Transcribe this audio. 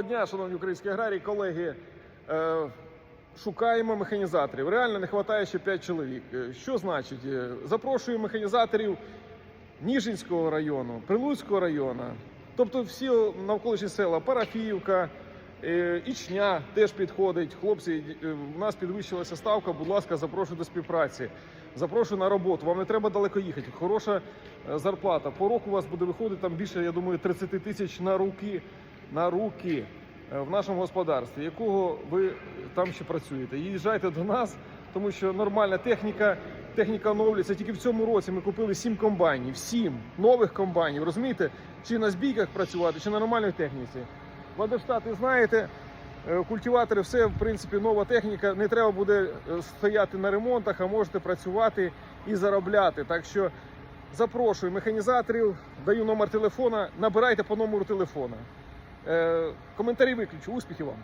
Доброго дня, шановні українські аграрії, колеги. Е, Шукаємо механізаторів. Реально не вистачає ще 5 чоловік. Е, Що значить? Е, Запрошую механізаторів Ніжинського району, Прилуцького району, тобто всі навколишні села, Парафіївка, Ічня теж підходить. Хлопці, у нас підвищилася ставка. Будь ласка, запрошую до співпраці. Запрошую на роботу. Вам не треба далеко їхати. Хороша зарплата. По року у вас буде виходити там більше, я думаю, 30 тисяч на руки. На руки е, в нашому господарстві, якого ви там ще працюєте. Їжджайте до нас, тому що нормальна техніка, техніка оновлюється. Тільки в цьому році ми купили сім комбайнів, сім нових комбайнів. Розумієте, чи на збійках працювати, чи на нормальній техніці. Владиштат, знаєте, е, культиватори, все в принципі нова техніка. Не треба буде е, стояти на ремонтах, а можете працювати і заробляти. Так що запрошую механізаторів, даю номер телефона, набирайте по номеру телефона. Е, коментарі виключу. Успіхів вам!